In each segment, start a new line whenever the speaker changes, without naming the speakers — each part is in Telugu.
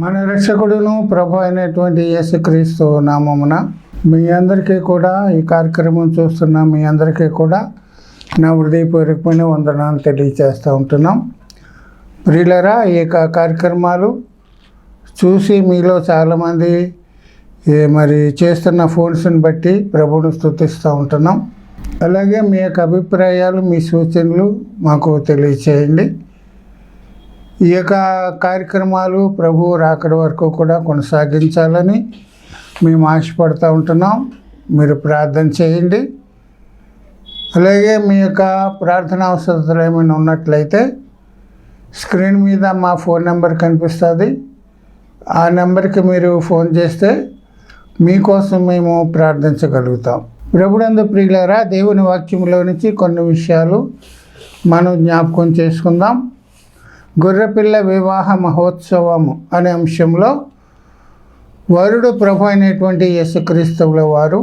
మన రక్షకుడును ప్రభు అయినటువంటి యేసుక్రీస్తు నామమున మీ అందరికీ కూడా ఈ కార్యక్రమం చూస్తున్న మీ అందరికీ కూడా నా హృదయపూర్వకమైన వందనాలు తెలియజేస్తూ ఉంటున్నాం. ప్రియులరా ఈ యొక్క కార్యక్రమాలు చూసి మీలో చాలామంది ఏ మరి చేస్తున్న ఫోన్స్ని బట్టి ప్రభువును స్థుతిస్తూ ఉంటున్నాం. అలాగే మీ యొక్క అభిప్రాయాలు మీ సూచనలు మాకు తెలియచేయండి. ఈ యొక్క కార్యక్రమాలు ప్రభు రాకడ వరకు కూడా కొనసాగించాలని మేము ఆశపడుతూ ఉంటున్నాం. మీరు ప్రార్థన చేయండి. అలాగే మీ యొక్క ప్రార్థన అవసరతలు ఏమైనా ఉన్నట్లయితే స్క్రీన్ మీద మా ఫోన్ నెంబర్ కనిపిస్తుంది. ఆ నెంబర్కి మీరు ఫోన్ చేస్తే మీకోసం మేము ప్రార్థించగలుగుతాం. ప్రభుడందు ప్రియులారా దేవుని వాక్యంలో నుంచి కొన్ని విషయాలు మనం జ్ఞాపకం చేసుకుందాం. గొర్రెపిల్ల వివాహ మహోత్సవము అనే అంశంలో వరుడు ప్రభు అయినటువంటి యేసుక్రీస్తువుల వారు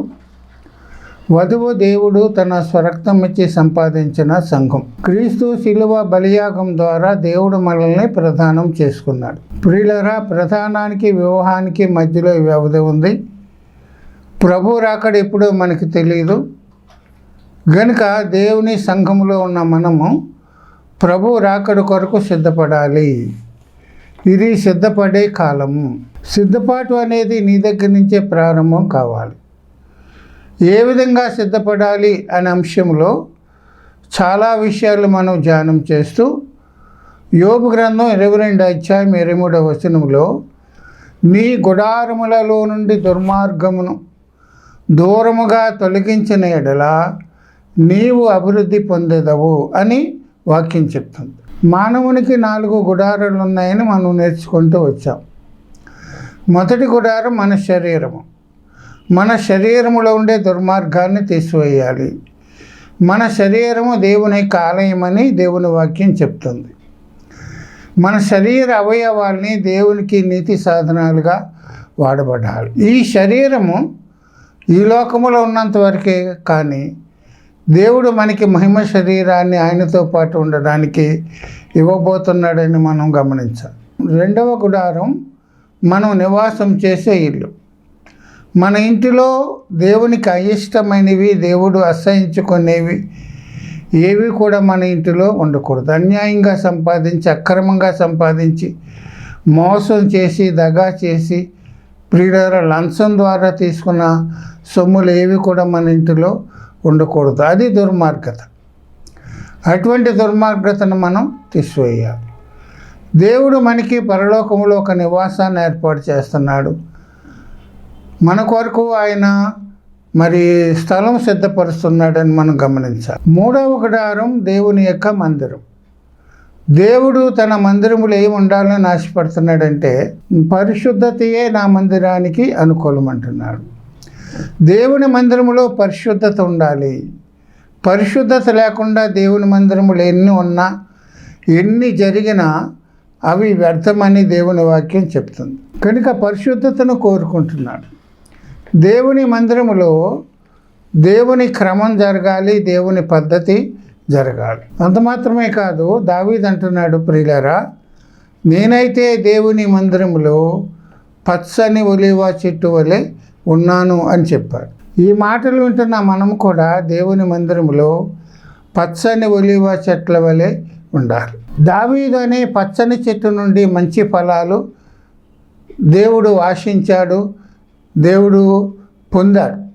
వధువు దేవుడు తన స్వరక్తం ఇచ్చి సంపాదించిన సంఘం. క్రీస్తు శిలువ బలియాగం ద్వారా దేవుడు మనల్ని ప్రదానం చేసుకున్నాడు. ప్రియులరా ప్రధానానికి వివాహానికి మధ్యలో వ్యవధి ఉంది. ప్రభు రాకడ ఎప్పుడో మనకి తెలియదు గనుక దేవుని సంఘంలో ఉన్న మనము ప్రభు రాకడ కొరకు సిద్ధపడాలి. ఇది సిద్ధపడే కాలము. సిద్ధపాటు అనేది నీ దగ్గర నుంచే ప్రారంభం కావాలి. ఏ విధంగా సిద్ధపడాలి అనే అంశంలో చాలా విషయాలు మనం ధ్యానం చేస్తూ యోగు గ్రంథం ఇరవై రెండు అధ్యాయం ఇరవై మూడవ వచనంలో నీ గుడారములలో నుండి దుర్మార్గమును దూరముగా తొలగించిన ఎడల నీవు అభివృద్ధి పొందేదవు అని వాక్యం చెప్తుంది. మానవునికి నాలుగు గుడారాలు ఉన్నాయని మనం నేర్చుకుంటూ వచ్చాం. మొదటి గుడారం మన శరీరము. మన శరీరములో ఉండే దుర్మార్గాన్ని తీసివేయాలి. మన శరీరము దేవుని ఆలయమని దేవుని వాక్యం చెప్తుంది. మన శరీర అవయవాల్ని దేవునికి నీతి సాధనాలుగా వాడబడాలి. ఈ శరీరము ఈ లోకములో ఉన్నంత వరకే కానీ దేవుడు మనకి మహిమ శరీరాన్ని ఆయనతో పాటు ఉండడానికి ఇవ్వబోతున్నాడని మనం గమనించాలి. రెండవ గుడారం మనం నివాసం చేసే ఇల్లు. మన ఇంటిలో దేవునికి అయిష్టమైనవి దేవుడు అసహించుకునేవి ఏవి కూడా మన ఇంటిలో ఉండకూడదు. అన్యాయంగా సంపాదించి అక్రమంగా సంపాదించి మోసం చేసి దగా చేసి ప్రియుల లంచం ద్వారా తీసుకున్న సొమ్ములు ఏవి కూడా మన ఇంటిలో ఉండకూడదు. అది దుర్మార్గత. అటువంటి దుర్మార్గతను మనం తీసివేయాలి. దేవుడు మనకి పరలోకంలో ఒక నివాసాన్ని ఏర్పాటు చేస్తున్నాడు. మన కొరకు ఆయన మరి స్థలం సిద్ధపరుస్తున్నాడని మనం గమనించాలి. మూడవ గుడారం దేవుని యొక్క మందిరం. దేవుడు తన మందిరములు ఏమి ఉండాలని ఆశపడుతున్నాడంటే పరిశుద్ధతయే నా మందిరానికి అనుకూలం అంటున్నాడు దేవుని మందిరములో పరిశుద్ధత ఉండాలి. పరిశుద్ధత లేకుండా దేవుని మందిరములు ఎన్ని ఉన్నా ఎన్ని జరిగినా అవి వ్యర్థమని దేవుని వాక్యం చెప్తుంది. కనుక పరిశుద్ధతను కోరుకుంటున్నాడు. దేవుని మందిరములో దేవుని క్రమం జరగాలి దేవుని పద్ధతి జరగాలి. అంత మాత్రమే కాదు దావీద్ అంటున్నాడు ప్రియులరా నేనైతే దేవుని మందిరములో పచ్చని ఒలివ చెట్టు వలె ఉన్నాను అని చెప్పాడు. ఈ మాటలు వింటున్న మనం కూడా దేవుని మందిరములో పచ్చని ఒలివ చెట్ల వలె ఉండాలి. దావీదు అనే పచ్చని చెట్టు నుండి మంచి ఫలాలు దేవుడు ఆశించాడు దేవుడు పొందాడు.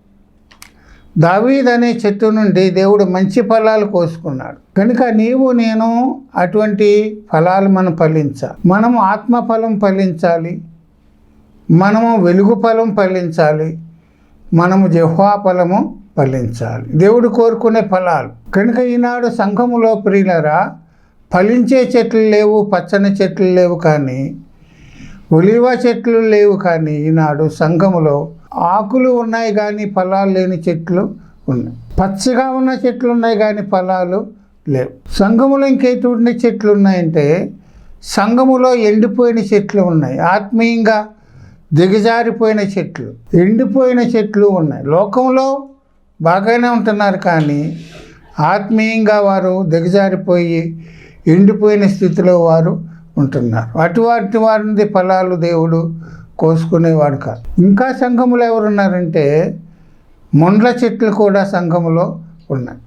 దావీద్ అనే చెట్టు నుండి దేవుడు మంచి ఫలాలు కోసుకున్నాడు. కనుక నీవు నేను అటువంటి ఫలాలు మనం ఫలించాలి మనము ఆత్మ ఫలం ఫలించాలి మనము వెలుగు ఫలం ఫలించాలి మనము జహ్వా ఫలము ఫలించాలి. దేవుడు కోరుకునే ఫలాలు. కనుక ఈనాడు సంఘములో ప్రియులరా ఫలించే చెట్లు లేవు పచ్చని చెట్లు లేవు కానీ ఒలివ చెట్లు లేవు కానీ ఈనాడు సంఘములో ఆకులు ఉన్నాయి కానీ ఫలాలు లేని చెట్లు ఉన్నాయి. పచ్చగా ఉన్న చెట్లు ఉన్నాయి కానీ ఫలాలు లేవు. సంఘములో ఇంకెటువంటి చెట్లు ఉన్నాయంటే సంఘములో ఎండిపోయిన చెట్లు ఉన్నాయి. ఆత్మీయంగా దిగజారిపోయిన చెట్లు ఎండిపోయిన చెట్లు ఉన్నాయి. లోకంలో బాగానే ఉంటున్నారు కానీ ఆత్మీయంగా వారు దిగజారిపోయి ఎండిపోయిన స్థితిలో వారు ఉంటున్నారు. అటువంటి వారిని ఫలాలు దేవుడు కోసుకునేవాడు కాదు. ఇంకా సంఘములో ఎవరున్నారంటే ముండ్ల చెట్లు కూడా సంఘములో ఉన్నాయి.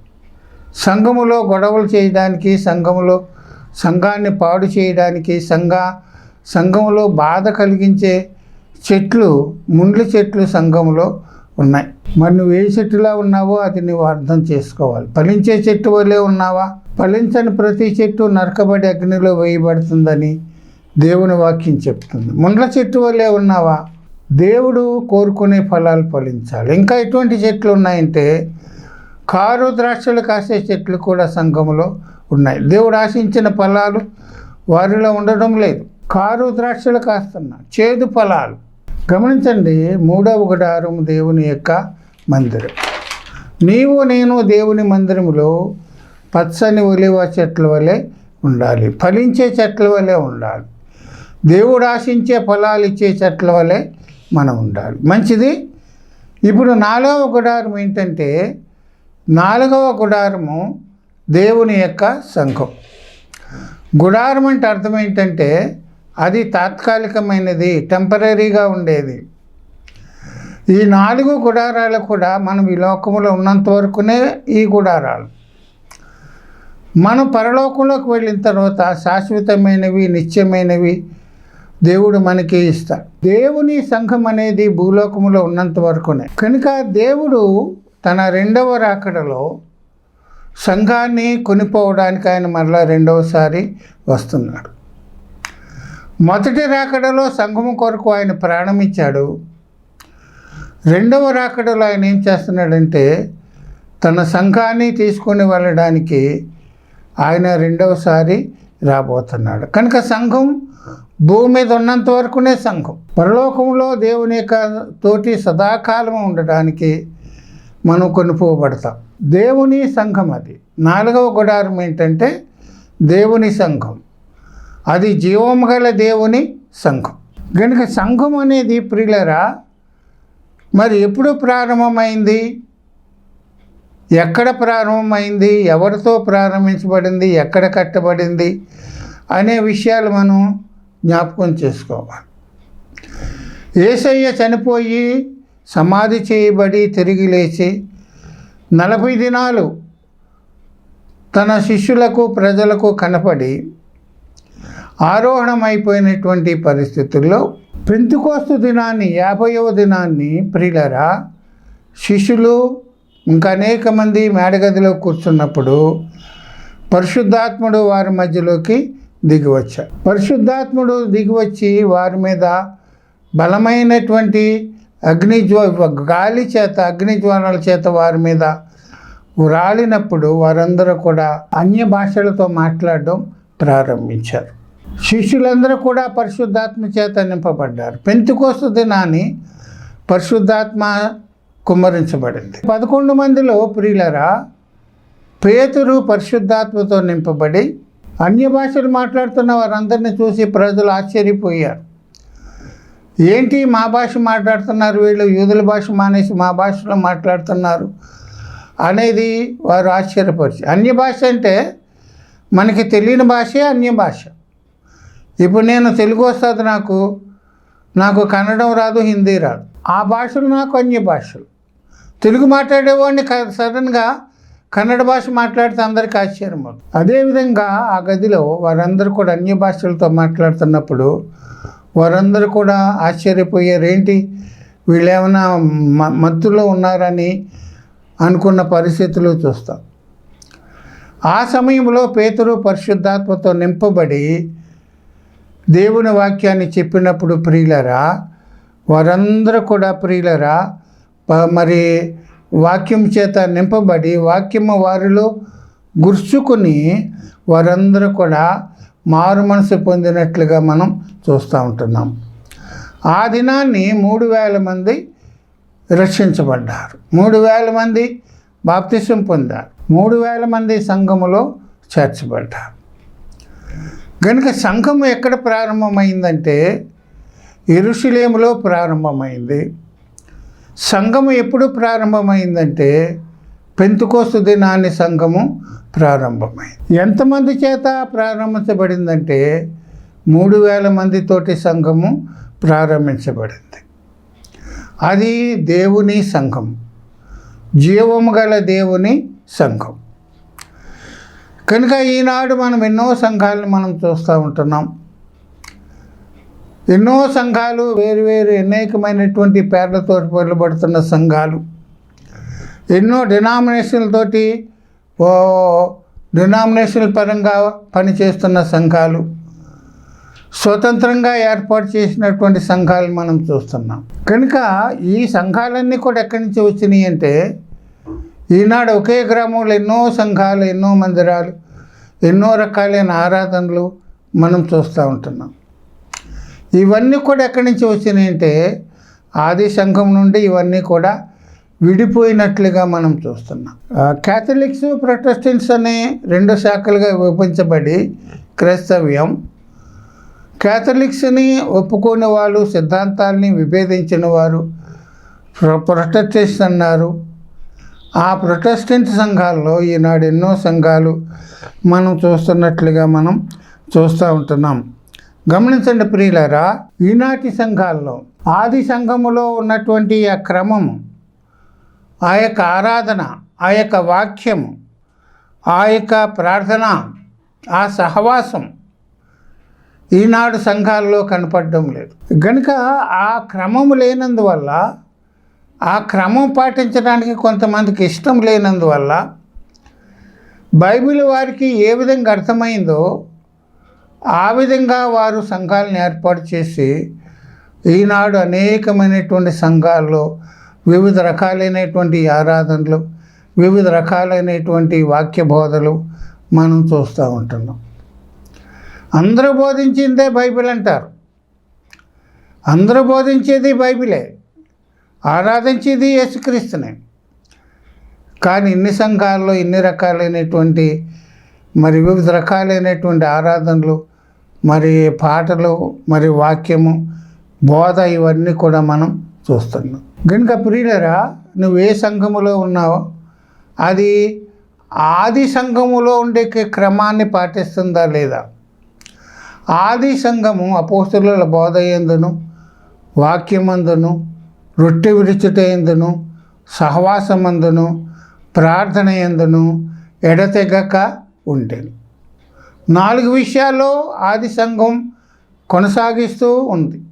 సంఘములో గొడవలు చేయడానికి సంఘములో సంఘాన్ని పాడు చేయడానికి సంఘ సంఘములో బాధ కలిగించే చెట్లు ముండ్ల చెట్లు సంఘములో ఉన్నాయి. మరి నువ్వు ఏ చెట్టులా ఉన్నావో అది నువ్వు అర్థం చేసుకోవాలి. ఫలించే చెట్టు వల్లే ఉన్నావా? ఫలించని ప్రతి చెట్టు నరకబడి అగ్నిలో వేయబడుతుందని దేవుని వాక్యం చెప్తుంది. ముండ్ల చెట్టు వల్లే ఉన్నావా? దేవుడు కోరుకునే ఫలాలు ఫలించాలి. ఇంకా ఎటువంటి చెట్లు ఉన్నాయంటే కారు ద్రాక్షలు కాసే చెట్లు కూడా సంఘములో ఉన్నాయి. దేవుడు ఆశించిన ఫలాలు వారిలో ఉండడం లేదు. కారు ద్రాక్షలు కాస్తున్నా చేదు ఫలాలు. గమనించండి మూడవ గుడారం దేవుని యొక్క మందిరం. నీవు నేను దేవుని మందిరములో పచ్చని ఒలివ చెట్ల వలె ఉండాలి ఫలించే చెట్ల వలె ఉండాలి దేవుడు ఆశించే ఫలాలు ఇచ్చే చెట్ల వలె మనం ఉండాలి. మంచిది? ఇప్పుడు నాలుగవ గుడారం ఏంటంటే నాలుగవ గుడారము దేవుని యొక్క సంఘం. గుడారం అంటే అర్థం ఏంటంటే అది తాత్కాలికమైనది టెంపరీగా ఉండేది. ఈ నాలుగు గుడారాలు కూడా మనం ఈ లోకంలో ఉన్నంత వరకునే ఈ గుడారాలు. మనం పరలోకంలోకి వెళ్ళిన తర్వాత శాశ్వతమైనవి నిత్యమైనవి దేవుడు మనకి ఇస్తాడు. దేవుని సంఘం అనేది భూలోకంలో ఉన్నంత వరకునే. కనుక దేవుడు తన రెండవ రాకడలో సంఘాన్ని కొనిపోవడానికి ఆయన మరలా రెండవసారి వస్తున్నాడు. మొదటి రాకడలో సంఘము కొరకు ఆయన ప్రాణం ఇచ్చాడు రెండవ రాకడలో ఆయన ఏం చేస్తున్నాడంటే తన సంఘాన్ని తీసుకొని వెళ్ళడానికి ఆయన రెండవసారి రాబోతున్నాడు. కనుక సంఘం భూమి మీద ఉన్నంత వరకునే సంఘం. పరలోకంలో దేవుని యొక్క తోటి సదాకాలం ఉండడానికి మనం కొనుక్కోబడతాం దేవుని సంఘం అది. నాలుగవ గుడారం ఏంటంటే దేవుని సంఘం. అది జీవము గల దేవుని సంఘం. కనుక సంఘం అనేది ప్రియులరా మరి ఎప్పుడు ప్రారంభమైంది? ఎక్కడ ప్రారంభమైంది? ఎవరితో ప్రారంభించబడింది? ఎక్కడ కట్టబడింది? అనే విషయాలు మనం జ్ఞాపకం చేసుకోవాలి. ఏసయ్య చనిపోయి సమాధి చేయబడి తిరిగి లేచి నలభై దినాలు తన శిష్యులకు ప్రజలకు కనపడి ఆరోహణమైపోయినటువంటి పరిస్థితుల్లో పెంతుకోస్తు దినాన్ని యాభైవ దినాన్ని ప్రియులరా శిష్యులు ఇంకా అనేక మంది మేడగదిలో కూర్చున్నప్పుడు పరిశుద్ధాత్ముడు వారి మధ్యలోకి దిగివచ్చారు పరిశుద్ధాత్ముడు దిగివచ్చి వారి మీద బలమైనటువంటి అగ్ని జ్వ గాలి చేత అగ్నిజ్వాలల చేత వారి మీద రాలినప్పుడు వారందరూ కూడా అన్య భాషలతో మాట్లాడడం ప్రారంభించారు. శిష్యులందరూ కూడా పరిశుద్ధాత్మ చేత నింపబడ్డారు. పెంతుకోస్తు దినాన్ని పరిశుద్ధాత్మ కుమ్మరించబడింది. పదకొండు మందిలో ప్రియులరా పేతురు పరిశుద్ధాత్మతో నింపబడి అన్య భాషలు మాట్లాడుతున్న వారందరిని చూసి ప్రజలు ఆశ్చర్యపోయారు. ఏంటి మా భాష మాట్లాడుతున్నారు? వీళ్ళు యూదుల భాష మానేసి మా భాషలో మాట్లాడుతున్నారు అనేది వారు ఆశ్చర్యపరిచి అన్య భాష అంటే మనకి తెలియని భాషే అన్య భాష. ఇప్పుడు నేను తెలుగు వస్తుంది నాకు. నాకు కన్నడం రాదు హిందీ రాదు. ఆ భాషలు నాకు అన్ని భాషలు. తెలుగు మాట్లాడేవాడిని క- సడన్గా కన్నడ భాష మాట్లాడితే అందరికీ ఆశ్చర్యం అవుతుంది. అదేవిధంగా ఆ గదిలో వారందరూ కూడా అన్య భాషలతో మాట్లాడుతున్నప్పుడు వారందరూ కూడా ఆశ్చర్యపోయారు. ఏంటి? వీళ్ళు ఏమైనా మ మత్తులో ఉన్నారని అనుకున్న పరిస్థితులు చూస్తాం. ఆ సమయంలో పేతురు పరిశుద్ధాత్మతో నింపబడి దేవుని వాక్యాన్ని చెప్పినప్పుడు ప్రియులరా వారందరూ కూడా ప్రియులరా మరి వాక్యం చేత నింపబడి వాక్యము వారిలో గుర్చుకుని వారందరూ కూడా మారు మనసు పొందినట్లుగా మనం చూస్తూ ఉంటున్నాం. ఆ దినాన్ని మూడు వేల మంది రక్షించబడ్డారు. మూడు వేల మంది బాప్తిసం పొందారు. మూడు వేల మంది సంఘములో చేర్చబడ్డారు. కనుక సంఘం ఎక్కడ ప్రారంభమైందంటే ఎరుషులేములో ప్రారంభమైంది. సంఘము ఎప్పుడు ప్రారంభమైందంటే పెంతుకోస్తు దినాన్ని సంఘము ప్రారంభమైంది. ఎంతమంది చేత ప్రారంభించబడిందంటే మూడు వేల మందితోటి సంఘము ప్రారంభించబడింది. అది దేవుని సంఘం. జీవము గల దేవుని సంఘం. కనుక ఈనాడు మనం ఎన్నో సంఘాలను మనం చూస్తూ ఉంటున్నాం. ఎన్నో సంఘాలు వేరు వేరు అనేకమైనటువంటి పేర్లతో పిలువబడుతున్న సంఘాలు. ఎన్నో డినామినేషన్లతోటి ఓ డినామినేషన్ల పరంగా పనిచేస్తున్న సంఘాలు. స్వతంత్రంగా ఏర్పాటు చేసినటువంటి సంఘాలు మనం చూస్తున్నాం. కనుక ఈ సంఘాలన్నీ కూడా ఎక్కడి నుంచి వచ్చినాయి అంటే ఈనాడు ఒకే గ్రామంలో ఎన్నో సంఘాలు ఎన్నో మందిరాలు ఎన్నో రకాలైన ఆరాధనలు మనం చూస్తూ ఉంటున్నాం. ఇవన్నీ కూడా ఎక్కడి నుంచి వచ్చినాయంటే ఆది సంఘం నుండి ఇవన్నీ కూడా విడిపోయినట్లుగా మనం చూస్తున్నాం. ఆ, క్యాథలిక్స్ ప్రొటెస్టెంట్స్ అనే రెండు శాఖలుగా విభజించబడి క్రైస్తవ్యం. క్యాథలిక్స్ని ఒప్పుకునే వాళ్ళు సిద్ధాంతాల్ని విభేదించిన వారు ప్రొ- ప్రొటెస్టెంట్స్ అన్నారు. ఆ ప్రొటెస్టెంట్ సంఘాల్లో ఈనాడు ఎన్నో సంఘాలు మనం చూస్తున్నట్లుగా మనం చూస్తూ ఉంటున్నాం. గమనించండి ప్రియులరా ఈనాటి సంఘాల్లో ఆది సంఘములో ఉన్నటువంటి ఆ క్రమము ఆ యొక్క ఆరాధన ఆ యొక్క వాక్యము ఆ యొక్క ప్రార్థన ఆ సహవాసం ఈనాడు సంఘాల్లో కనపడడం లేదు. కనుక ఆ క్రమము లేనందువల్ల ఆ క్రమం పాటించడానికి కొంతమందికి ఇష్టం లేనందువల్ల బైబిల్ వారికి ఏ విధంగా అర్థమైందో ఆ విధంగా వారు సంఘాలను ఏర్పాటు చేసి ఈనాడు అనేకమైనటువంటి సంఘాల్లో వివిధ రకాలైనటువంటి ఆరాధనలు వివిధ రకాలైనటువంటి వాక్య బోధలు మనం చూస్తూ ఉంటున్నాం. అందరూ బోధించిందే బైబిల్ అంటారు. అందరూ బోధించేది బైబిలే. ఆరాధించేది యేసుక్రీస్తునే. కానీ ఇన్ని సంఘాల్లో ఇన్ని రకాలైనటువంటి మరి వివిధ రకాలైనటువంటి ఆరాధనలు మరి పాటలు మరి వాక్యము బోధ ఇవన్నీ కూడా మనం చూస్తున్నాం. కనుక ప్రియులరా నువ్వు ఏ సంఘములో ఉన్నావో అది ఆది సంఘములో ఉండే క్రమాన్ని పాటిస్తుందా లేదా? ఆది సంఘము అపోస్తుల బోధ ఎందును వాక్యమందును రొట్టె విరుచుట ఎందును సహవాసమందును ప్రార్థన ఎందును ఎడతెగక ఉండేను. నాలుగు విషయాల్లో ఆది సంఘం కొనసాగిస్తూ ఉంది.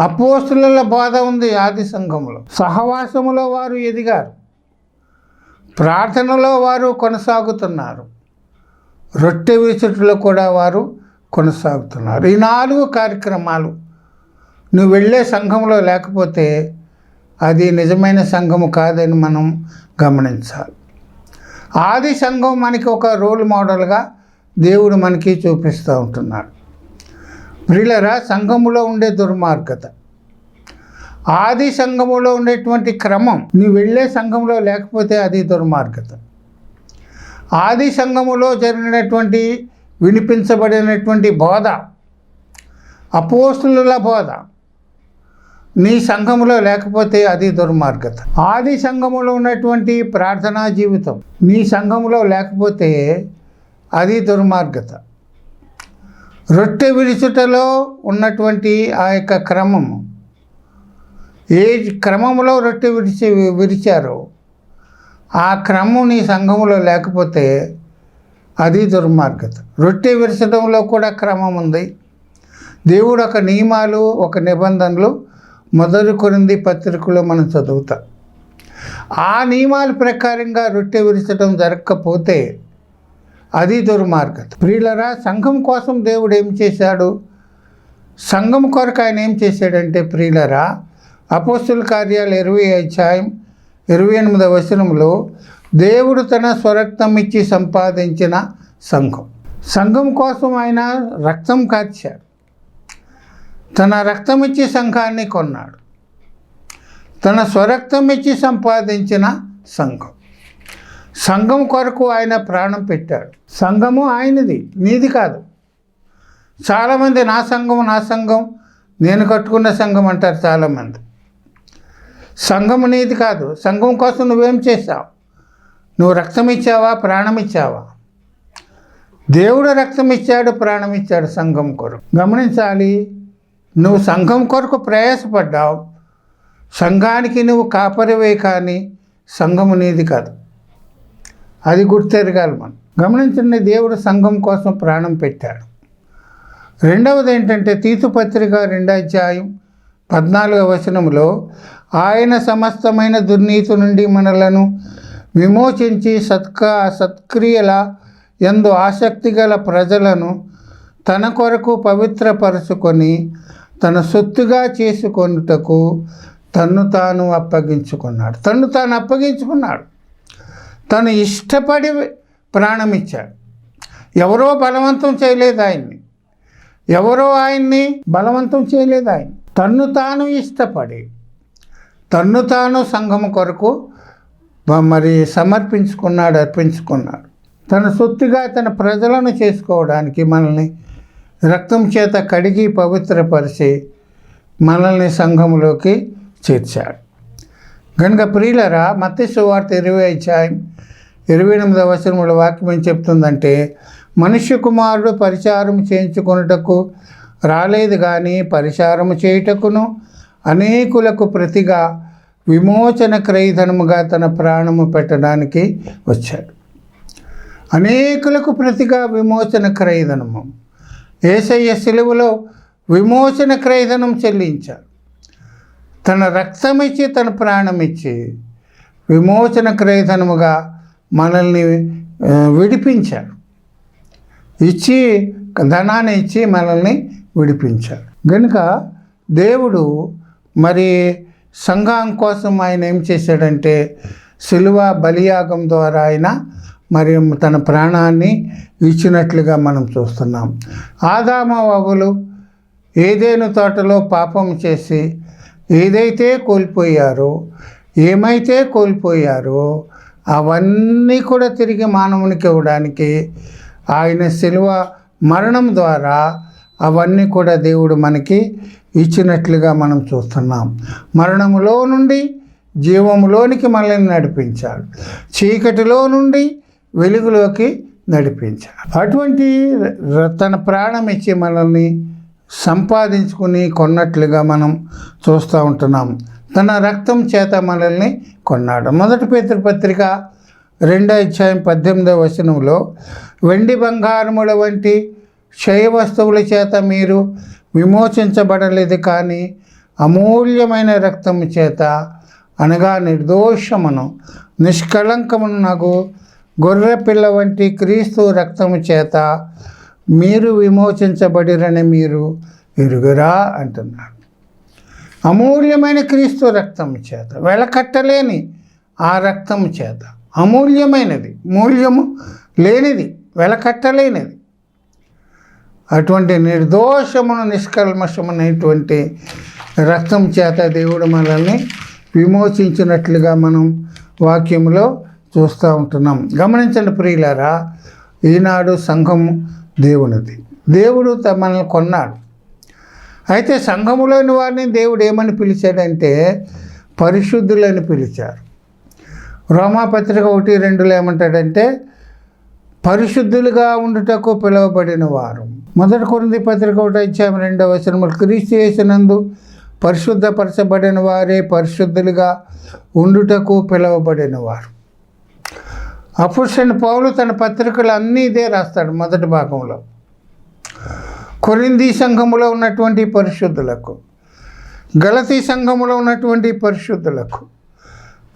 అపోస్తుల బాధ ఉంది ఆది సంఘంలో. సహవాసములో వారు ఎదిగారు. ప్రార్థనలో వారు కొనసాగుతున్నారు. రొట్టె విసుట్లో కూడా వారు కొనసాగుతున్నారు. ఈ నాలుగు కార్యక్రమాలు నువ్వు వెళ్ళే సంఘంలో లేకపోతే అది నిజమైన సంఘము కాదని మనం గమనించాలి. ఆది సంఘం మనకి ఒక రోల్ మోడల్గా దేవుడు మనకి చూపిస్తూ ఉంటున్నాడు. ప్రియులరా సంఘములో ఉండే దుర్మార్గత ఆది సంఘములో ఉండేటువంటి క్రమం నువ్వు వెళ్ళే సంఘంలో లేకపోతే అది దుర్మార్గత. ఆది సంఘములో జరిగినటువంటి వినిపించబడినటువంటి బోధ అపోస్తుల బోధ నీ సంఘములో లేకపోతే అది దుర్మార్గత. ఆది సంఘములో ఉన్నటువంటి ప్రార్థనా జీవితం నీ సంఘములో లేకపోతే అది దుర్మార్గత. రొట్టె విరుచుటలో ఉన్నటువంటి ఆ యొక్క క్రమము ఏ క్రమంలో రొట్టె విరిచి విరిచారో ఆ క్రమం నీ సంఘములో లేకపోతే అది దుర్మార్గత. రొట్టె విరచడంలో కూడా క్రమం ఉంది. దేవుడు ఒక నియమాలు ఒక నిబంధనలు మొదలు కొరింది పత్రికలో మనం చదువుతాం. ఆ నియమాల ప్రకారంగా రొట్టె విరచడం జరగకపోతే అది దుర్మార్గత. ప్రియులరా సంఘం కోసం దేవుడు ఏం చేశాడు? సంఘం కొరకు ఆయన ఏం చేశాడంటే ప్రియులరా అపోస్తుల కార్యాలు ఇరవై అధ్యాయం ఇరవై ఎనిమిదవ వచనంలో దేవుడు తన స్వరక్తం ఇచ్చి సంపాదించిన సంఘం. సంఘం కోసం ఆయన రక్తం కార్చాడు తన రక్తం ఇచ్చి సంఘాన్ని కొన్నాడు. తన స్వరక్తం ఇచ్చి సంపాదించిన సంఘం. సంఘం కొరకు ఆయన ప్రాణం పెట్టాడు. సంఘము ఆయనది నీది కాదు. చాలామంది నా సంఘం నా సంఘం నేను కట్టుకున్న సంఘం అంటారు చాలామంది. సంఘం నీది కాదు. సంఘం కోసం నువ్వేం చేశావు? నువ్వు రక్తం ఇచ్చావా ప్రాణం ఇచ్చావా దేవుడు రక్తం ఇచ్చాడు ప్రాణం ఇచ్చాడు సంఘం కొరకు. గమనించాలి నువ్వు సంఘం కొరకు ప్రయాసపడ్డావు. సంఘానికి నువ్వు కాపరివే కానీ సంఘము నీది కాదు. అది గుర్తెరగాలి మనం. గమనించండి దేవుడు సంఘం కోసం ప్రాణం పెట్టాడు. రెండవది ఏంటంటే తీతుపత్రిక రెండాధ్యాయం రెండో అధ్యాయం పద్నాలుగవ వచనంలో ఆయన సమస్తమైన దుర్నీతి నుండి మనలను విమోచించి సత్క సత్క్రియల ఎందు ఆసక్తి గల ప్రజలను తన కొరకు పవిత్రపరుచుకొని తన సొత్తుగా చేసుకొనుటకు తన్ను తాను అప్పగించుకున్నాడు. తన్ను తాను అప్పగించుకున్నాడు. తను ఇష్టపడి ప్రాణం ఇచ్చాడు ఎవరో బలవంతం చేయలేదు ఆయన్ని. ఎవరో ఆయన్ని బలవంతం చేయలేదు ఆయన తన్ను తాను ఇష్టపడి తన్ను తాను సంఘము కొరకు మరి సమర్పించుకున్నాడు అర్పించుకున్నాడు. తన సొత్తుగా తన ప్రజలను చేసుకోవడానికి మనల్ని రక్తం చేత కడిగి పవిత్రపరిచి మనల్ని సంఘములోకి చేర్చాడు. కనుక ప్రియులరా మత్స్య సువార్త ఇరవై అధ్యాయం ఇరవై ఎనిమిదవ వచనముల వాక్యం ఏం చెప్తుందంటే మనుష్య కుమారుడు పరిచారం చేయించుకొనుటకు రాలేదు కానీ పరిచారం చేయుటకును అనేకులకు ప్రతిగా విమోచన క్రయధనముగా తన ప్రాణము పెట్టడానికి వచ్చాడు. అనేకులకు ప్రతిగా విమోచన క్రయధనము. ఏసయ్య సెలవులో విమోచన క్రయధనం చెల్లించాడు. తన రక్తమిచ్చి తన ప్రాణమిచ్చి విమోచన క్రయధనముగా మనల్ని విడిపించాడు. ఇచ్చి ధనాన్ని ఇచ్చి మనల్ని విడిపించాడు. కనుక దేవుడు మరి సంఘం కోసం ఆయన ఏం చేశాడంటే సిలువ బలియాగం ద్వారా ఆయన మరియు తన ప్రాణాన్ని ఇచ్చినట్లుగా మనం చూస్తున్నాం. ఆదామవాబులు ఏదేను తోటలో పాపం చేసి ఏదైతే కోల్పోయారో ఏమైతే కోల్పోయారో అవన్నీ కూడా తిరిగి మానవునికి ఇవ్వడానికి ఆయన శిలువ మరణం ద్వారా అవన్నీ కూడా దేవుడు మనకి ఇచ్చినట్లుగా మనం చూస్తున్నాం. మరణములో నుండి జీవములోనికి మనల్ని నడిపించాడు. చీకటిలో నుండి వెలుగులోకి నడిపించాడు అటువంటి తన ప్రాణం ఇచ్చి మనల్ని సంపాదించుకుని కొన్నట్లుగా మనం చూస్తూ ఉంటున్నాం. తన రక్తం చేత మనల్ని కొన్నాడు. మొదటి పేతృ పత్రిక రెండో అధ్యాయం పద్దెనిమిదవ వచనంలో వెండి బంగారముల వంటి క్షయ వస్తువుల చేత మీరు విమోచించబడలేదు కానీ అమూల్యమైన రక్తము చేత అనగా నిర్దోషమును నిష్కళంకమును నాకు గొర్రెపిల్ల వంటి క్రీస్తు రక్తము చేత మీరు విమోచించబడిరని మీరు ఎరుగురా అంటున్నాడు. అమూల్యమైన క్రీస్తు రక్తము చేత వెలకట్టలేని ఆ రక్తము చేత అమూల్యమైనది మూల్యము లేనిది వెలకట్టలేనిది. అటువంటి నిర్దోషమును నిష్కల్మషమైనటువంటి రక్తం చేత దేవుడు మనల్ని విమోచించినట్లుగా మనం వాక్యంలో చూస్తూ ఉంటున్నాం. గమనించండి ప్రియులారా ఈనాడు సంఘం దేవునిది. దేవుడు త- మనల్ని కొన్నాడు. అయితే సంఘములోని వారిని దేవుడు ఏమని పిలిచాడంటే పరిశుద్ధులని పిలిచారు. రోమాపత్రిక ఒకటి రెండులో ఏమంటాడంటే పరిశుద్ధులుగా ఉండుటకు పిలువబడిన వారు. మొదటి కొరింది పత్రిక ఒకటి ఇచ్చాము రెండవ వచనములు క్రీస్తు చేసినందు పరిశుద్ధపరచబడిన వారే పరిశుద్ధులుగా ఉండుటకు పిలువబడిన వారు. అపురుషుని పౌలు తన పత్రికలు అన్నీ ఇదే రాస్తాడు మొదటి భాగంలో. కొరింది సంఘములో ఉన్నటువంటి పరిశుద్ధులకు గలతీ సంఘములో ఉన్నటువంటి పరిశుద్ధులకు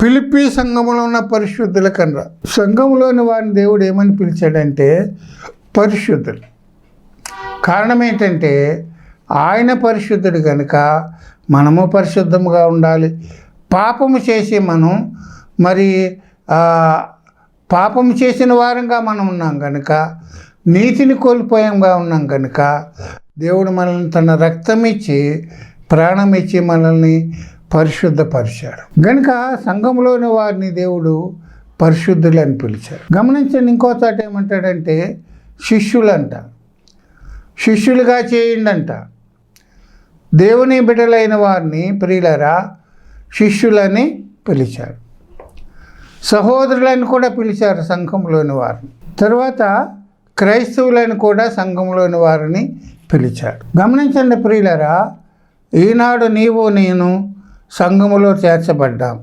పిలిపి సంఘములో ఉన్న పరిశుద్ధులకనరా సంఘములోని వారిని దేవుడు ఏమని పిలిచాడంటే పరిశుద్ధులు. కారణం ఏంటంటే ఆయన పరిశుద్ధుడు కనుక మనము పరిశుద్ధముగా ఉండాలి. పాపము చేసి మనం మరి పాపం చేసిన వారంగా మనం ఉన్నాం కనుక నీతిని కోల్పోయంగా ఉన్నాం కనుక దేవుడు మనల్ని తన రక్తం ఇచ్చి ప్రాణం ఇచ్చి మనల్ని పరిశుద్ధపరిచాడు. కనుక సంఘంలోని వారిని దేవుడు పరిశుద్ధులు అని పిలిచారు గమనించండి ఇంకో చోట ఏమంటాడంటే శిష్యులంట. శిష్యులుగా చేయండి అంట దేవుని బిడ్డలైన వారిని ప్రియులరా శిష్యులని పిలిచాడు. సహోదరులని కూడా పిలిచారు సంఘంలోని వారిని తర్వాత క్రైస్తవులను కూడా సంఘంలోని వారిని పిలిచారు. గమనించండి ప్రియులరా ఈనాడు నీవు నేను సంఘములో చేర్చబడ్డాం.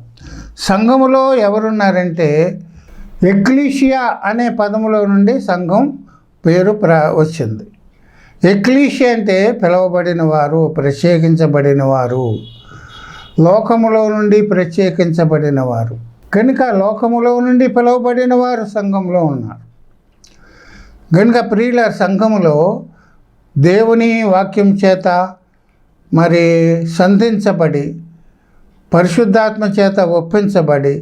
సంఘములో ఎవరున్నారంటే ఎక్లీషియా అనే పదములో నుండి సంఘం పేరు ప్రా వచ్చింది. ఎక్లీషియా అంటే పిలువబడిన వారు ప్రత్యేకించబడిన వారు. లోకములో నుండి ప్రత్యేకించబడిన వారు. కనుక లోకములో నుండి పిలువబడిన వారు సంఘంలో ఉన్నారు. కనుక ప్రియుల సంఘములో దేవుని వాక్యం చేత మరి సంధించబడి పరిశుద్ధాత్మ చేత ఒప్పించబడి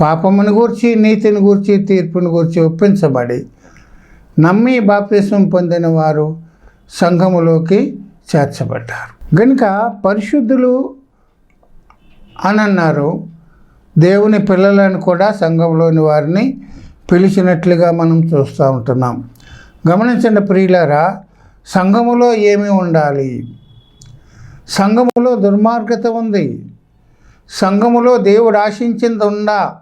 పాపమును గూర్చి నీతిని గూర్చి తీర్పుని గూర్చి ఒప్పించబడి నమ్మి బాప్తిసం పొందిన వారు సంఘములోకి చేర్చబడ్డారు. కనుక పరిశుద్ధులు అని అన్నారు దేవుని పిల్లలను కూడా సంఘంలోని వారిని పిలిచినట్లుగా మనం చూస్తూ ఉంటున్నాం. గమనించండి ప్రియులారా సంఘములో ఏమి ఉండాలి? సంఘములో దుర్మార్గత ఉంది. సంఘములో దేవుడు ఆశించింది ఉందా?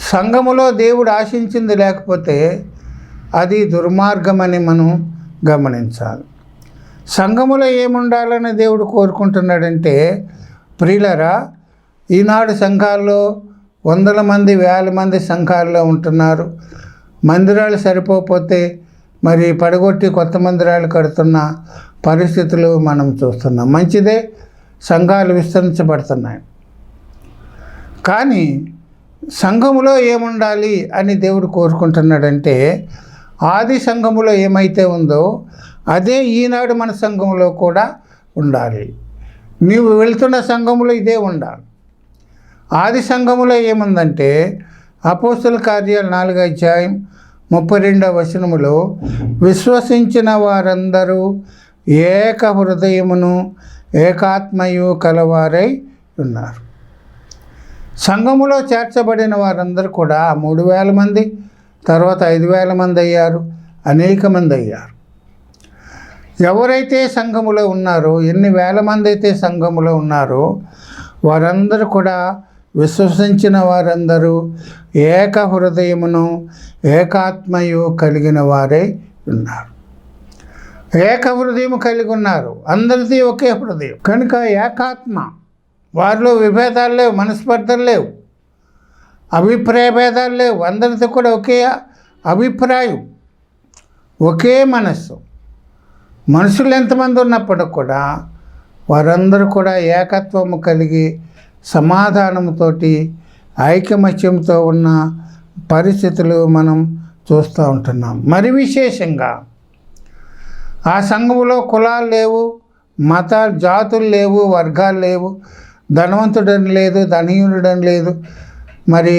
సంఘములో దేవుడు ఆశించింది లేకపోతే అది దుర్మార్గమని మనం గమనించాలి. సంఘములో ఏముండాలని దేవుడు కోరుకుంటున్నాడంటే ప్రియులరా ఈనాడు సంఘాల్లో వందల మంది వేల మంది సంఘాల్లో ఉంటున్నారు. మందిరాలు సరిపోతే మరి పడగొట్టి కొత్త మందిరాలు కడుతున్న పరిస్థితులు మనం చూస్తున్నాం. మంచిదే సంఘాలు విస్తరించబడుతున్నాయి. కానీ సంఘములో ఏముండాలి అని దేవుడు కోరుకుంటున్నాడంటే ఆది సంఘములో ఏమైతే ఉందో అదే ఈనాడు మన సంఘంలో కూడా ఉండాలి. నీవు వెళ్తున్న సంఘములో ఇదే ఉండాలి. ఆది సంఘములో ఏముందంటే అపోస్తుల కార్యాలు నాలుగు అధ్యాయం ముప్పై రెండవ వచనములో విశ్వసించిన వారందరూ ఏక హృదయమును ఏకాత్మయు కలవారై ఉన్నారు. సంఘములో చేర్చబడిన వారందరూ కూడా మూడు వేల మంది తర్వాత ఐదు వేల మంది అయ్యారు అనేక మంది అయ్యారు. ఎవరైతే సంఘములో ఉన్నారో ఎన్ని వేల మంది అయితే సంఘములో ఉన్నారో వారందరూ కూడా విశ్వసించిన వారందరూ ఏక హృదయమును ఏకాత్మయు కలిగిన వారై ఉన్నారు. ఏక హృదయం కలిగి ఉన్నారు. అందరిది ఒకే హృదయం. కనుక ఏకాత్మ వారిలో విభేదాలు లేవు మనస్పర్ధలు లేవు అభిప్రాయ భేదాలు లేవు అందరిది కూడా ఒకే అభిప్రాయం ఒకే మనస్సు. మనుషులు ఎంతమంది ఉన్నప్పటికి కూడా వారందరూ కూడా ఏకత్వము కలిగి సమాధానంతోటి ఐకమత్యంతో ఉన్న పరిస్థితులు మనం చూస్తూ ఉంటున్నాం. మరి విశేషంగా ఆ సంఘములో కులాలు లేవు మత జాతులు లేవు వర్గాలు లేవు ధనవంతుడని లేదు ధనహీనుడని లేదు మరి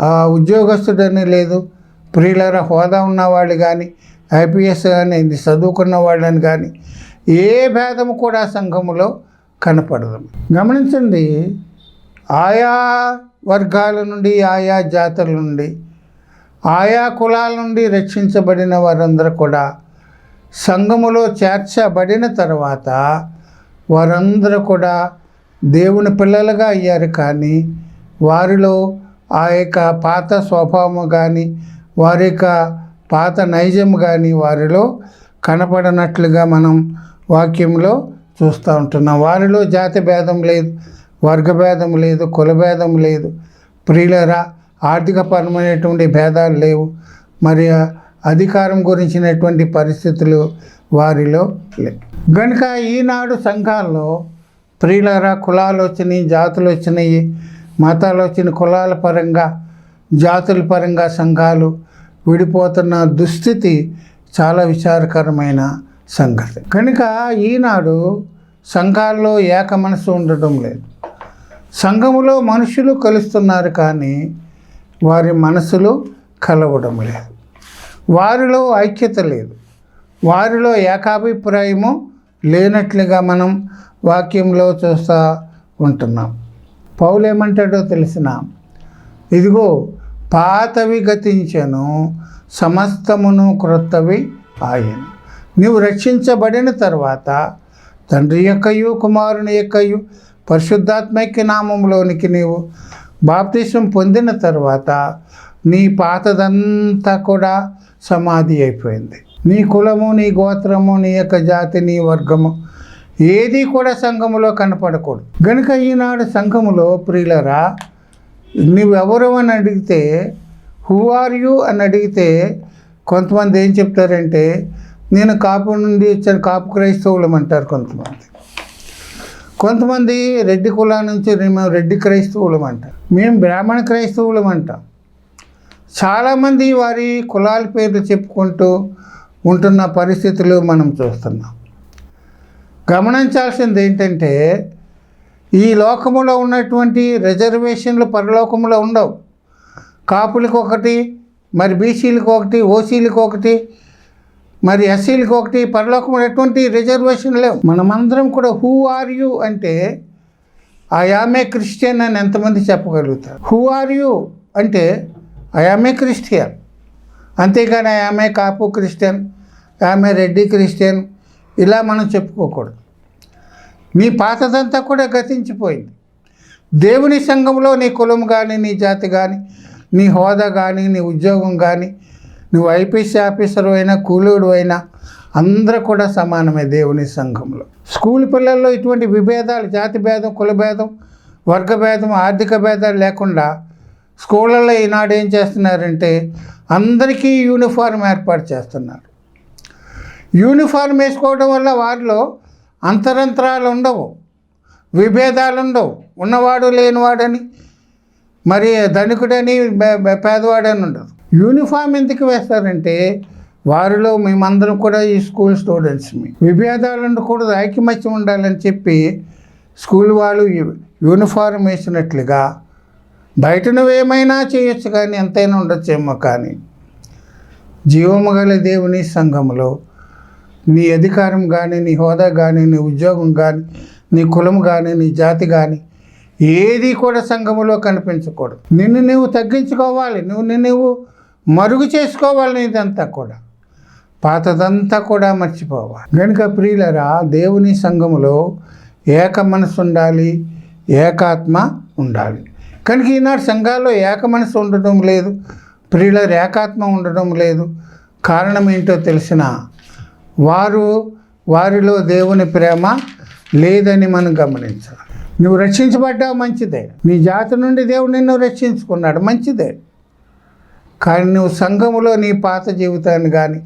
ఆ, ఉద్యోగస్తుడని లేదు ప్రియులర హోదా ఉన్నవాళ్ళు కానీ ఐపీఎస్ కానీ చదువుకున్న వాళ్ళని కానీ ఏ భేదము కూడా సంఘములో కనపడదు. గమనించండి ఆయా వర్గాల నుండి ఆయా జాతుల నుండి ఆయా కులాల నుండి రక్షించబడిన వారందరూ కూడా సంఘములో చేర్చబడిన తర్వాత వారందరూ కూడా దేవుని పిల్లలుగా అయ్యారు. కానీ వారిలో ఆ యొక్క పాత స్వభావము కానీ వారి యొక్క పాత నైజం కానీ వారిలో కనపడనట్లుగా మనం వాక్యంలో చూస్తూ ఉంటున్నాం. వారిలో జాతి భేదం లేదు. వర్గభేదం లేదు కులభేదం లేదు. ప్రియులరా ఆర్థికపరమైనటువంటి భేదాలు లేవు. మరి అధికారం గురించినటువంటి పరిస్థితులు వారిలో లేవు కనుక ఈనాడు సంఘాల్లో ప్రియులరా కులాలు వచ్చినాయి జాతులు వచ్చినాయి మతాలు వచ్చిన కులాల పరంగా జాతుల పరంగా సంఘాలు విడిపోతున్న దుస్థితి చాలా విచారకరమైన సంగతి కనుక ఈనాడు సంఘాల్లో ఏక మనసు ఉండడం లేదు. సంఘములో మనుషులు కలుస్తున్నారు కానీ వారి మనసులు కలవడం లేదు. వారిలో ఐక్యత లేదు. వారిలో ఏకాభిప్రాయము లేనట్లుగా మనం వాక్యంలో చూస్తూ ఉంటున్నాం. పౌలు ఏమంటాడో తెలిసిన ఇదిగో పాతవి గతించను సమస్తమును క్రొత్తవి ఆయను. నీవు రక్షించబడిన తర్వాత తండ్రి యొక్కయు కుమారుని యొక్కయు పరిశుద్ధాత్మైక్య నామంలోనికి నీవు బాప్తీసం పొందిన తర్వాత నీ పాతదంతా కూడా సమాధి అయిపోయింది. నీ కులము నీ గోత్రము నీ యొక్క జాతి నీ వర్గము ఏది కూడా సంఘములో కనపడకూడదు. గనుక ఈనాడు సంఘములో ప్రియులరా నువ్వెవరు అని అడిగితే హూ ఆర్ యూ? అని అడిగితే కొంతమంది ఏం చెప్తారంటే నేను కాపు నుండి వచ్చాను కాపు క్రైస్తవులం అంటారు కొంతమంది. కొంతమంది రెడ్డి కులా నుంచి మేము రెడ్డి క్రైస్తవులం అంట. మేము బ్రాహ్మణ క్రైస్తవులం అంట. చాలామంది వారి కులాల పేర్లు చెప్పుకుంటూ ఉంటున్న పరిస్థితులు మనం చూస్తున్నాం. గమనించాల్సింది ఏంటంటే ఈ లోకములో ఉన్నటువంటి రిజర్వేషన్లు పరలోకములో ఉండవు. కాపులకు ఒకటి మరి బీసీలకు ఒకటి ఓసీలకు ఒకటి మరి ఎస్సీలకు ఒకటి పరలోకం ఎటువంటి రిజర్వేషన్ లేవు. మనమందరం కూడా హూ ఆర్ యూ అంటే ఆయామే క్రిస్టియన్ అని ఎంతమంది చెప్పగలుగుతారు? హూ ఆర్ యూ అంటే ఆయామే క్రిస్టియన్ అంతేగాని ఆమె కాపు క్రిస్టియన్ ఆమె రెడ్డి క్రిస్టియన్ ఇలా మనం చెప్పుకోకూడదు. నీ పాతదంతా కూడా గతించిపోయింది. దేవుని సంఘంలో నీ కులం కానీ నీ జాతి కానీ నీ హోదా కానీ నీ ఉద్యోగం కానీ నువ్వు ఐపీసీ ఆఫీసర్ అయినా కూలీడు అయినా అందరూ కూడా సమానమే దేవుని సంఘంలో. స్కూల్ పిల్లల్లో ఇటువంటి విభేదాలు జాతి భేదం కుల భేదం వర్గ భేదం ఆర్థిక భేదాలు లేకుండా స్కూళ్ళల్లో ఈనాడు ఏం చేస్తున్నారంటే అందరికీ యూనిఫారం ఏర్పాటు చేస్తున్నారు. యూనిఫామ్ వేసుకోవడం వల్ల వారిలో అంతరంతరాలు ఉండవు విభేదాలు ఉండవు. ఉన్నవాడు లేనివాడని మరి ధనికుడని పేదవాడని ఉండదు. యూనిఫామ్ ఎందుకు వేస్తారంటే వారిలో మేమందరం కూడా ఈ స్కూల్ స్టూడెంట్స్ విభేదాలు ఉండకూడదు ఐక్యమత్యం ఉండాలని చెప్పి స్కూల్ వాళ్ళు యూనిఫారం వేసినట్లుగా బయట నువ్వేమైనా చేయొచ్చు కానీ ఎంతైనా ఉండొచ్చేమో కానీ జీవము గల దేవుని సంఘములో నీ అధికారం కానీ నీ హోదా కానీ నీ ఉద్యోగం కానీ నీ కులం కానీ నీ జాతి కానీ ఏది కూడా సంఘములో కనిపించకూడదు. నిన్ను నువ్వు తగ్గించుకోవాలి. నువ్వు నిన్ను నువ్వు మరుగు చేసుకోవాలని ఇదంతా కూడా. పాతదంతా కూడా మర్చిపోవాలి. కనుక ప్రియులరా దేవుని సంఘములో ఏక మనసు ఉండాలి ఏకాత్మ ఉండాలి. కనుక ఈనాడు సంఘాల్లో ఏక మనసు ఉండడం లేదు ప్రియులరు ఏకాత్మ ఉండడం లేదు. కారణం ఏంటో తెలిసిన వారు వారిలో దేవుని ప్రేమ లేదని మనం గమనించాలి. నువ్వు రక్షించబడ్డావు మంచిదే. నీ జాతి నుండి దేవుడు నిన్ను రక్షించుకున్నాడు మంచిదే. కానీ నువ్వు సంఘములో నీ పాత జీవితాన్ని కానీ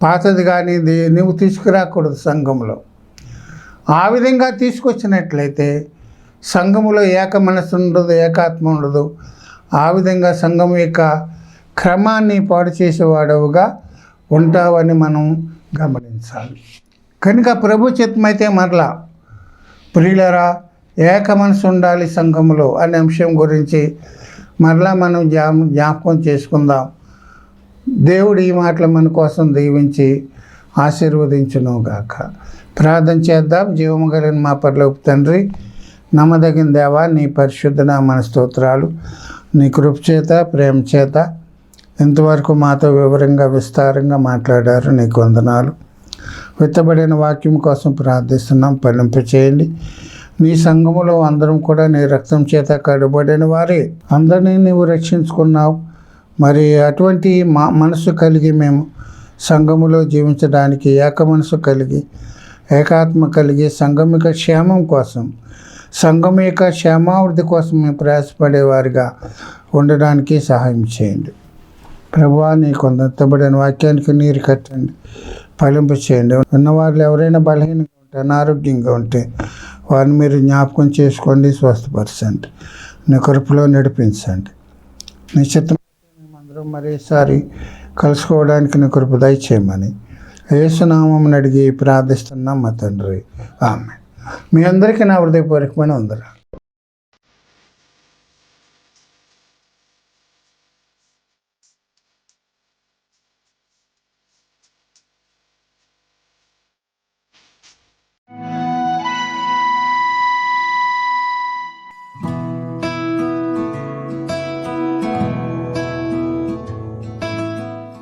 పాతది కానీ నువ్వు తీసుకురాకూడదు సంఘంలో ఆ విధంగా తీసుకొచ్చినట్లయితే సంఘములో ఏక మనసు ఉండదు ఏకాత్మ ఉండదు. ఆ విధంగా సంఘం యొక్క క్రమాన్ని పాడు చేసేవాడవుగా ఉంటావని మనం గమనించాలి. కనుక ప్రభు చిత్తమైతే మరలా ప్రియులరా ఏక మనసు ఉండాలి సంఘములో అనే అంశం గురించి మరలా మనం జ్ఞా జ్ఞాపకం చేసుకుందాం. దేవుడు ఈ మాటలు మన కోసం దీవించి ఆశీర్వదించును గాక. ప్రార్థన చేద్దాం. జీవము కలిగిన మా పరలోపు తండ్రి నమ్మదగిన దేవా నీ పరిశుద్ధన మన స్తోత్రాలు. నీ కృప చేత ప్రేమ చేత ఇంతవరకు మాతో వివరంగా విస్తారంగా మాట్లాడారు. నీకు వందనాలు. విత్తబడిన వాక్యం కోసం ప్రార్థిస్తున్నాం. ఫలింప చేయండి మీ సంఘములో అందరం కూడా నీ రక్తం చేత కడబడిన వారే. అందరినీ నీవు రక్షించుకున్నావు. మరి అటువంటి మా మనసు కలిగి మేము సంఘములో జీవించడానికి ఏక మనసు కలిగి ఏకాత్మ కలిగి సంఘం యొక్క క్షేమం కోసం సంఘం యొక్క క్షేమావృద్ధి కోసం మేము ప్రయాసపడేవారిగా ఉండడానికి సహాయం చేయండి. ప్రభువా నీ కొందబడిన వాక్యానికి నీరు కట్టండి ఫలింపు చేయండి ఉన్నవాళ్ళు ఎవరైనా బలహీనంగా ఉంటే అనారోగ్యంగా ఉంటే వారిని మీరు జ్ఞాపకం చేసుకోండి స్వస్థపరచండి నీ కృపలో నడిపించండి. నిశ్చితం అందరం మేమందరం మరోసారి కలుసుకోవడానికి నీ కృప దయచేయమని యేసునామం అడిగి ప్రార్థిస్తున్నాం మా తండ్రి. ఆమె మీ అందరికీ నా హృదయపూర్వకమైన ఉందరా